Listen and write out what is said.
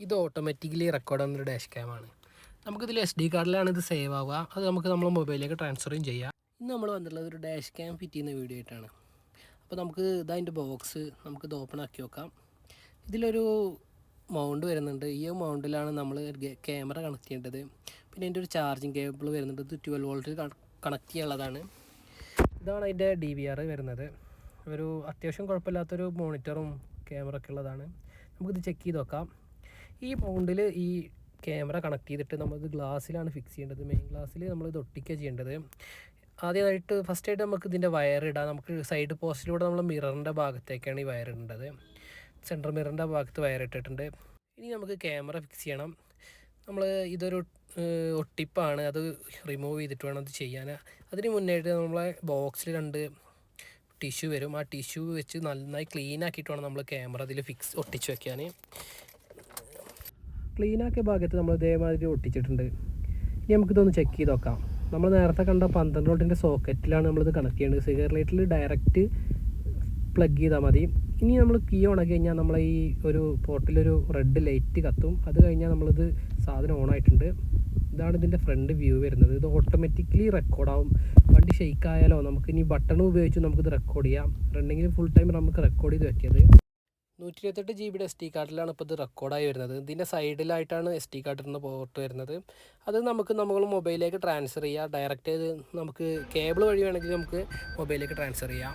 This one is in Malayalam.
ഇത് ഓട്ടോമാറ്റിക്കലി റെക്കോർഡ് ചെയ്യുന്ന ഒരു ഡാഷ് ക്യാമാണ് നമുക്കിതിൽ എസ് ഡി കാർഡിലാണ് ഇത് സേവ് ആവുക. അത് നമുക്ക് നമ്മൾ മൊബൈലിലേക്ക് ട്രാൻസ്ഫറും ചെയ്യാം. ഇന്ന് നമ്മൾ വന്നിട്ടുള്ളത് ഒരു ഡാഷ് ക്യാം ഫിറ്റ് ചെയ്യുന്ന വീഡിയോ ആയിട്ടാണ്. അപ്പോൾ നമുക്ക് ഇതതിന്റെ ബോക്സ് നമുക്കിത് ഓപ്പൺ ആക്കി നോക്കാം. ഇതിലൊരു മൗണ്ട് വരുന്നുണ്ട്. ഈ മൗണ്ടിലാണ് നമ്മൾ ക്യാമറ കണക്ട് ചെയ്യേണ്ടത്. പിന്നെ അതിന്റെ ഒരു ചാർജിങ് കേബിൾ വരുന്നുണ്ട്. ഇത് ട്വൽവ് വോൾട്ടിൽ കണക്ട് ചെയ്യാനുള്ളതാണ്. ഇതാണ് അതിന്റെ ഡി വി ആർ വരുന്നത്. ഒരു അത്യാവശ്യം കുഴപ്പമില്ലാത്തൊരു മോണിറ്ററും ക്യാമറ ഒക്കെ ഉള്ളതാണ്. നമുക്കിത് ചെക്ക് ചെയ്ത് നോക്കാം. ഈ മൗണ്ടിൽ ഈ ക്യാമറ കണക്ട് ചെയ്തിട്ട് നമ്മളിത് ഗ്ലാസ്സിലാണ് ഫിക്സ് ചെയ്യേണ്ടത്. മെയിൻ ഗ്ലാസ്സിൽ ഇത് ഒട്ടിക്കുക ചെയ്യേണ്ടത്. ആദ്യമായിട്ട് ഫസ്റ്റ് ആയിട്ട് നമുക്ക് ഇതിന്റെ വയർ ഇടാം. നമുക്ക് സൈഡ് പോസ്റ്റിലൂടെ നമ്മൾ മിററിന്റെ ഭാഗത്തേക്കാണ് ഈ വയർ ഇടേണ്ടത്. സെൻട്രൽ മിററിന്റെ ഭാഗത്ത് വയർ ഇട്ടിട്ടുണ്ട്. ഇനി നമുക്ക് ക്യാമറ ഫിക്സ് ചെയ്യണം. നമ്മൾ ഇതൊരു ഒട്ടിപ്പാണ്. അത് റിമൂവ് ചെയ്തിട്ട് വേണം അത് ചെയ്യാൻ അതിന് മുന്നായിട്ട് നമ്മളെ ബോക്സിൽ രണ്ട് ടിഷ്യൂ വരും. ആ ടിഷ്യൂ വെച്ച് നന്നായി ക്ലീൻ ആക്കിയിട്ട് വേണം നമ്മൾ ക്യാമറ അതിൽ ഫിക്സ് ഒട്ടിച്ച് വെക്കാൻ ക്ലീൻ ആക്കിയ ഭാഗത്ത് നമ്മൾ ഇതേമാതിരി ഒട്ടിച്ചിട്ടുണ്ട്. ഇനി നമുക്കിതൊന്ന് ചെക്ക് ചെയ്ത് നോക്കാം. നമ്മൾ നേരത്തെ കണ്ട പന്ത്രണ്ട് വോൾട്ടിന്റെ സോക്കറ്റിലാണ് നമ്മളിത് കണക്ട് ചെയ്യേണ്ടത് സിഗർ ലൈറ്റിൽ ഡയറക്റ്റ് പ്ലഗ് ചെയ്താൽ മതി. ഇനി നമ്മൾ കീ ഓൺ ആക്കി കഴിഞ്ഞാൽ നമ്മളെ ഈ ഒരു പോർട്ടിലൊരു റെഡ് ലൈറ്റ് കത്തും. അത് കഴിഞ്ഞാൽ നമ്മളിത് സാധനം ഓൺ ആയിട്ടുണ്ട്. ഇതാണ് ഇതിന്റെ ഫ്രണ്ട് വ്യൂ വരുന്നത്. ഇത് ഓട്ടോമാറ്റിക്കലി റെക്കോർഡാവും വണ്ടി ഷെയ്ക്ക് ആയാലോ നമുക്ക് ഇനി ബട്ടൺ ഉപയോഗിച്ച് നമുക്കിത് റെക്കോർഡ് ചെയ്യാം. റണ്ണിങ്ങിൽ ഫുൾ ടൈം നമുക്ക് റെക്കോർഡ് ചെയ്ത് വെക്കിയത് നൂറ്റി ഇരുപത്തെട്ട് ജി ബിയുടെ എസ് ടി കാർഡിലാണ് ഇപ്പോൾ ഇത് റെക്കോർഡായി വരുന്നത്. ഇതിന്റെ സൈഡിലായിട്ടാണ് എസ് ടി കാർഡിന്റെ പോർട്ട് വരുന്നത്. അത് നമുക്ക് നമ്മൾ മൊബൈലിലേക്ക് ട്രാൻസ്ഫർ ചെയ്യാം. ഡയറക്റ്റ് നമുക്ക് കേബിൾ വഴി വേണമെങ്കിൽ നമുക്ക് മൊബൈലിലേക്ക് ട്രാൻസ്ഫർ ചെയ്യാം.